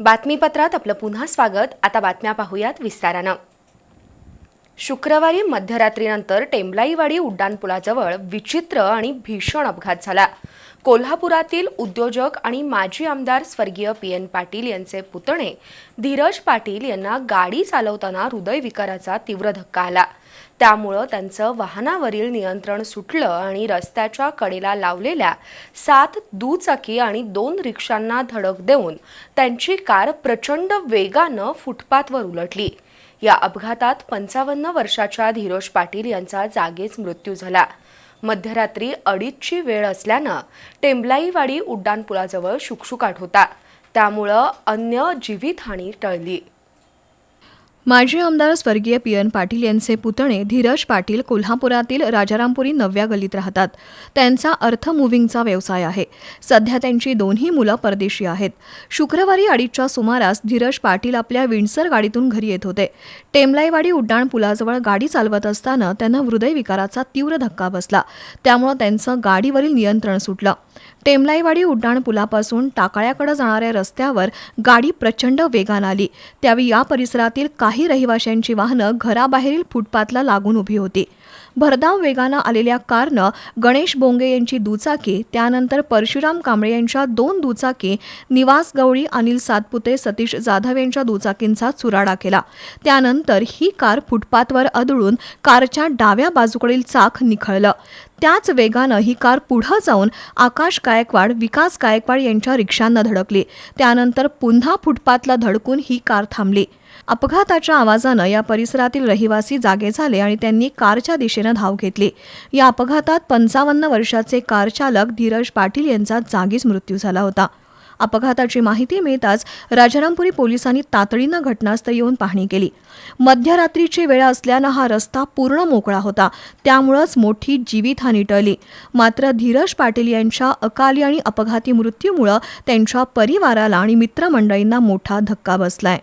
बातमीपत्रात आपलं पुन्हा स्वागत. आता बातम्या पाहूयात विस्तारानं. शुक्रवारी मध्यरात्रीनंतर टेंबलाईवाडी उड्डाणपुलाजवळ विचित्र आणि भीषण अपघात झाला. कोल्हापुरातील उद्योजक आणि माजी आमदार स्वर्गीय पी एन पाटील यांचे पुतणे धीरज पाटील यांना गाडी चालवताना हृदयविकाराचा तीव्र धक्का आला. त्यामुळं त्यांचं वाहनावरील नियंत्रण सुटलं आणि रस्त्याच्या कडेला लावलेल्या सात दुचाकी आणि दोन रिक्षांना धडक देऊन त्यांची कार प्रचंड वेगानं फुटपाथवर उलटली. या अपघातात पंचावन्न वर्षाच्या धीरज पाटील यांचा जागीच मृत्यू झाला. मध्यरात्री अडीचची वेळ असल्यानं टेंबलाईवाडी उड्डाणपुलाजवळ शुकशुकाट होता. त्यामुळं अन्य जीवितहानी टळली. माजी आमदार स्वर्गीय पी एन पाटील यांचे पुतणे धीरज पाटील कोल्हापुरातील राजारामपुरी नवव्या गलीत राहतात. त्यांचा अर्थ मुव्हिंगचा व्यवसाय आहे. सध्या त्यांची दोन्ही मुलं परदेशी आहेत. शुक्रवारी अडीचच्या सुमारास धीरज पाटील आपल्या विंडसर गाडीतून घरी येत होते. टेमलाईवाडी उड्डाण पुलाजवळ गाडी चालवत असताना त्यांना हृदयविकाराचा तीव्र धक्का बसला. त्यामुळं त्यांचं गाडीवरील नियंत्रण सुटलं. टेमलाईवाडी उड्डाण पुलापासून टाकाळ्याकडे जाणाऱ्या रस्त्यावर गाडी प्रचंड वेगानं आली. त्यावेळी या परिसरातील काही रहिवाशांची वाहनं घराबाहेरील फुटपाथला लागून उभी होती. भरधाव वेगानं आलेल्या कारनं गणेश बोंगे यांची दुचाकी त्यानंतर परशुराम कांबळे यांच्या दोन दुचाकी निवास गवळी अनिल सातपुते सतीश जाधव यांच्या दुचाकींचा चुराडा केला. त्यानंतर ही कार फुटपाथवर आदळून कारच्या डाव्या बाजूकडील चाक निखळलं. त्याच वेगानं ही कार पुढं जाऊन आकाश गायकवाड विकास गायकवाड यांच्या रिक्षांना धडकली. त्यानंतर पुन्हा फुटपाथला धडकून ही कार थांबली. अपघाताच्या आवाजानं या परिसरातील रहिवासी जागे झाले आणि त्यांनी कारच्या दिशेनं धाव घेतली. या अपघातात पंचावन्न वर्षाचे कार चालक धीरज पाटील यांचा जागीच मृत्यू झाला होता. अपघाताची माहिती मिळताच राजारामपुरी पोलिसांनी तातडीनं घटनास्थळी येऊन पाहणी केली. मध्यरात्रीची वेळ असल्यानं हा रस्ता पूर्ण मोकळा होता. त्यामुळंच मोठी जीवितहानी टळली. मात्र धीरज पाटील यांच्या अकाली आणि अपघाती मृत्यूमुळं त्यांच्या परिवाराला आणि मित्रमंडळींना मोठा धक्का बसलाय.